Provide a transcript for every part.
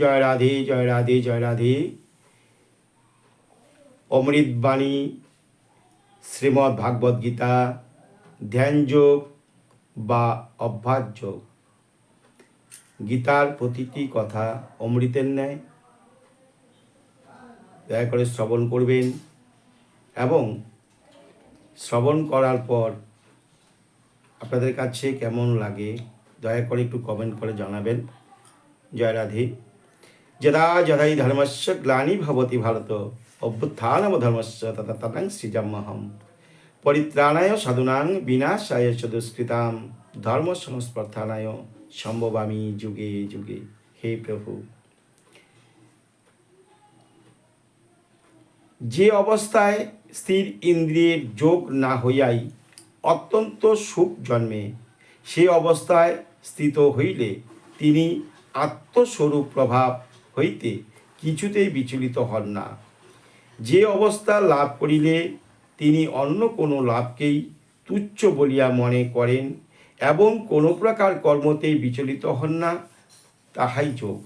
জয় রাধে জয় রাধে জয় রাধে। অমৃতবাণী শ্রীমদ্ ভাগবত গীতা, ধ্যান যোগ বা অভ্যাস যোগ। গীতার প্রতিটি কথা অমৃতের ন্যায়। দয়া করে শ্রবণ করবেন এবং শ্রবণ করার পর আপনাদের কাছে কেমন লাগে দয়া করে একটু কমেন্ট করে জানাবেন। জয় রাধে। যদা যদাই ধর্মস্য গ্লানি ভবতি ভারত অভ্যুত্থানম ধর্মস্য তথা তদাং সৃজাম্যহম পরিত্রাণায় সাধুনাং বিনাশায় চ দুষ্কৃতাম ধর্ম সংস্পর্থানায় সম্ভবামি যুগে যুগে হে প্রভু যে অবস্থায় স্থির ইন্দ্রিয়ের যোগ না হইয়াই অত্যন্ত সুখ জন্মে সে অবস্থায় স্থিত হইলে তিনি আত্মস্বরূপ প্রভাব হইতে কিছুতেই বিচলিত হন না। যে অবস্থা লাভ করিলে তিনি অন্য কোনো লাভকেই তুচ্ছ বলিয়া মনে করেন এবং কোনো প্রকার কর্মতেই বিচলিত হন না, তাহাই যোগ।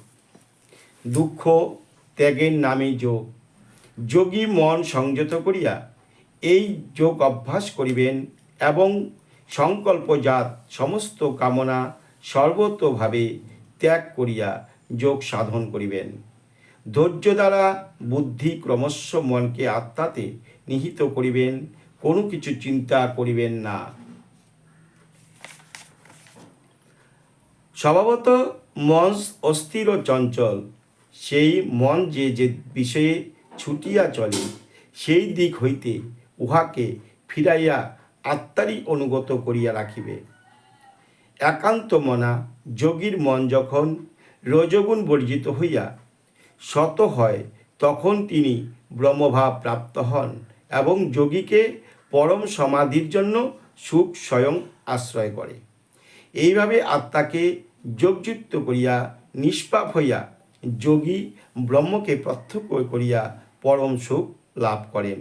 দুঃখ ত্যাগের নামে যোগ। যোগী মন সংযত করিয়া এই যোগ অভ্যাস করিবেন এবং সংকল্পজাত সমস্ত কামনা সর্বতভাবে ত্যাগ করিয়া যোগ সাধন করিবেন। ধৈর্য দ্বারা বুদ্ধি ক্রমশ মনকে আত্মাতে নিহিত করিবেন, কোনো কিছু চিন্তা করিবেন না। স্বভাবত মন অস্থির ও চঞ্চল, সেই মন যে যে বিষয়ে ছুটিয়া চলে, সেই দিক হইতে উহাকে ফিরাইয়া আত্মারই অনুগত করিয়া রাখিবে। একান্ত মনা, যোগীর মন যখন রজগুণ বর্জিত হইয়া শত হয়, তখন তিনি ব্রহ্মভাব প্রাপ্ত হন এবং যোগীকে পরম সমাধির জন্য সুখ স্বয়ং আশ্রয় করে। এইভাবে আত্মাকে যোগযুক্ত করিয়া, নিষ্পাপ হইয়া যোগী ব্রহ্মকে প্রত্যক্ষ করিয়া পরম সুখ লাভ করেন।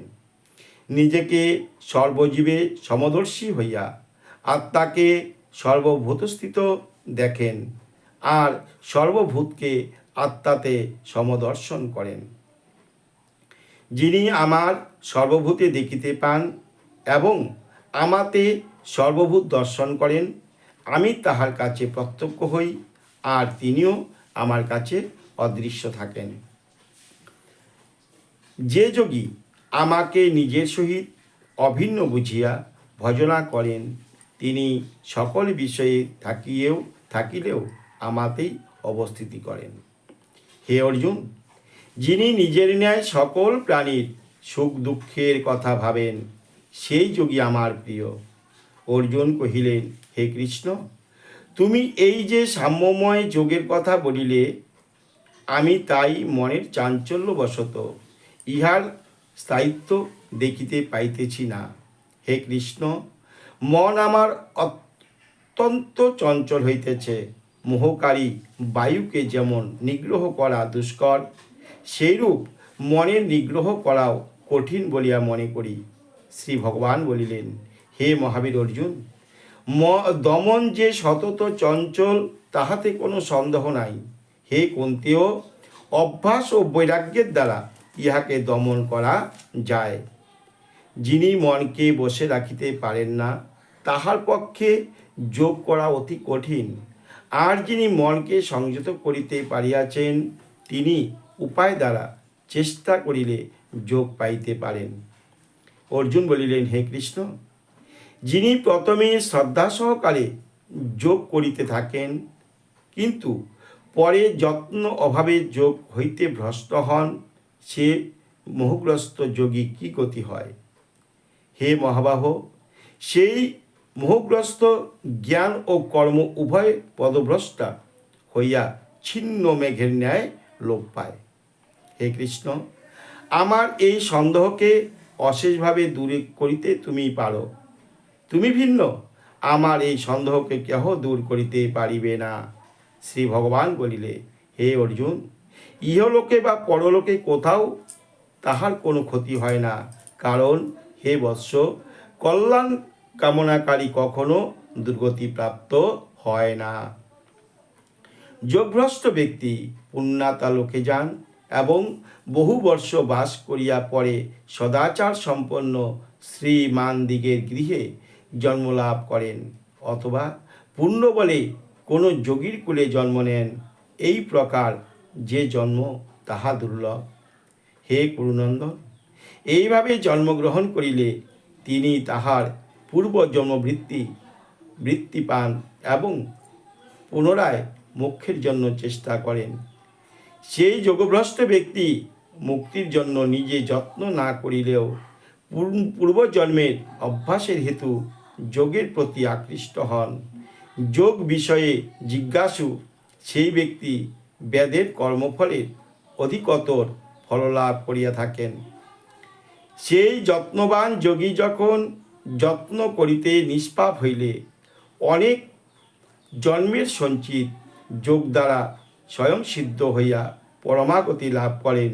নিজেকে সর্বজীবে সমদর্শী হইয়া আত্মাকে সর্বভূতস্থিত দেখেন। আর সর্বভূতকে আত্মাতে সমদর্শন করেন। যিনি আমার সর্বভূতে দেখিতে পান এবং আমাতে সর্বভূত দর্শন করেন, আমি তাহার কাছে প্রত্যক্ষ হই আর তিনিও আমার কাছে অদৃশ্য থাকেন। যে যোগী আমাকে নিজের সহিত অভিন্ন বুঝিয়া ভজনা করেন, তিনি সকল বিষয়ে থাকিয়েও থাকিলেও আমাতেই অবস্থিতি করেন। হে অর্জুন, যিনি নিজের ন্যায় সকল প্রাণীর সুখ দুঃখের কথা ভাবেন, সেই যোগী আমার প্রিয়। অর্জুন কহিলেন, হে কৃষ্ণ, তুমি এই যে সাম্যময় যোগের কথা বলিলে, আমি তাই মনের চাঞ্চল্যবশত ইহার স্থায়িত্ব দেখিতে পাইতেছি না। হে কৃষ্ণ, মন আমার অত্যন্ত চঞ্চল হইতেছে। মোহকারী বায়ুকে যেমন নিগ্রহ করা দুষ্কর, সেইরূপ মনের নিগ্রহ করাও কঠিন বলিয়া মনে করি। শ্রী ভগবান বলিলেন, হে মহাবীর অর্জুন, ম, দমন যে সতত চঞ্চল, তাহাতে কোনো সন্দেহ নাই। হে কুন্তেও অভ্যাস ও বৈরাগ্যের দ্বারা ইহাকে দমন করা যায়। যিনি মনকে বসে রাখিতে পারেন না, তাহার পক্ষে যোগ করা অতি কঠিন। আর যিনি মনকে সংযত করিতে পারিয়াছেন, তিনি উপায় দ্বারা চেষ্টা করিলে যোগ পাইতে পারেন। অর্জুন বলিলেন, হে কৃষ্ণ, যিনি প্রথমে শ্রদ্ধা সহকারে যোগ করিতে থাকেন, কিন্তু পরে যত্ন অভাবে যোগ হইতে ভ্রষ্ট হন, সে মোহগ্রস্ত যোগী কি গতি হয়? হে মহাবাহ, সেই মোহগ্রস্ত জ্ঞান ও কর্ম উভয় পদভ্রষ্টা হইয়া ছিন্ন মেঘের ন্যায় লোপ পায়। হে কৃষ্ণ, আমার এই সন্দেহকে অশেষভাবে দূরে করিতে তুমি পারো। তুমি ভিন্ন, আমার এই সন্দেহকে কেহ দূর করিতে পারিবে না। শ্রী ভগবান বলিলে, হে অর্জুন, ইহলোকে বা পরলোকে কোথাও তাহার কোনো ক্ষতি হয় না। কারণ, হে বৎস, কল্যাণ কামনাকারী কখনো দুর্গতি প্রাপ্ত হয় না। যোগভ্রষ্ট ব্যক্তি পুণ্যাতা লোকে যান এবং বহু বর্ষ বাস করিয়া পরে সদাচার সম্পন্ন শ্রীমান দিগের গৃহে জন্মলাভ করেন অথবা পুণ্য বলে কোনো যোগীর কুলে জন্ম নেন, এই প্রকার যে জন্ম তাহা দুর্লভ। হে কুরুনন্দন এইভাবে জন্মগ্রহণ করিলে তিনি তাহার পূর্ব জন্মবৃত্তি বৃত্তি পান এবং পুনরায় মোক্ষের জন্য চেষ্টা করেন। সেই যোগভ্রষ্ট ব্যক্তি মুক্তির জন্য নিজে যত্ন না করিলেও পূর্ব- পূর্বজন্মের অভ্যাসের হেতু যোগের প্রতি আকৃষ্ট হন। যোগ বিষয়ে জিজ্ঞাসু, সেই ব্যক্তি বেদের কর্মফলের অধিকতর ফললাভ করিয়া থাকেন। সেই যত্নবান যোগী যখন যত্ন করিতে নিষ্পাপ হইলে অনেক জন্মের সঞ্চিত যোগ দ্বারা স্বয়ং সিদ্ধ হইয়া পরমাগতি লাভ করেন,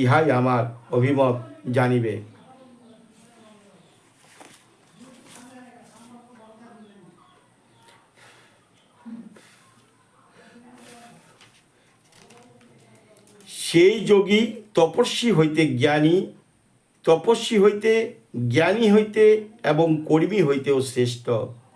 ইহাই আমার অভিমত জানিবে। সেই যোগী তপস্বী হইতে জ্ঞানী তপস্বী হইতে, জ্ঞানী হইতে এবং কর্মী হইতেও শ্রেষ্ঠ।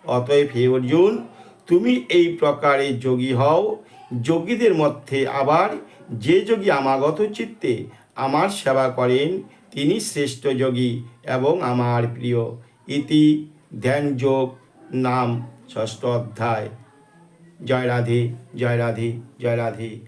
অতএব হে অর্জুন, তুমি এই প্রকারে যোগী হও। যোগীদের মধ্যে আবার যে যোগী আমাগত চিত্তে আমার সেবা করেন, তিনি শ্রেষ্ঠ যোগী এবং আমার প্রিয়। ইতি ধ্যান যোগ নাম ষষ্ঠ অধ্যায়। জয় রাধে জয় রাধে জয় রাধে।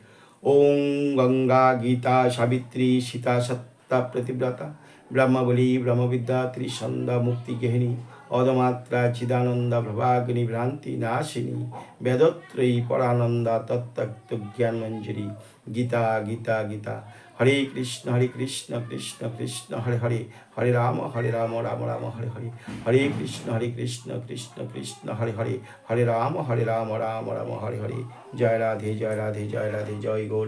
ওং গঙ্গা গীতা সাবিত্রী সীতা সত্তা প্রতিব্রতা, ব্রহ্মবলী, ব্রহ্মবিদ্যা, ত্রিসন্ধ্যা, মুক্তি গেহিনী অদমাত্রা চিদানন্দা প্রভাগিনী ভ্রান্তি নাশিনী, বেদত্রয়ী, পরানন্দা তত্ত্ব জ্ঞান মঞ্জুরি গীতা গীতা গীতা। হরে কৃষ্ণ হরে কৃষ্ণ কৃষ্ণ কৃষ্ণ, হরে হরে। হরে রাম হরে রাম রাম রাম, হরে হরে। হরে কৃষ্ণ হরে কৃষ্ণ কৃষ্ণ কৃষ্ণ, হরে হরে। হরে রাম হরে রাম রাম রাম, হরে হরে। জয় রাধে জয় রাধে জয় রাধে, জয় গৌর।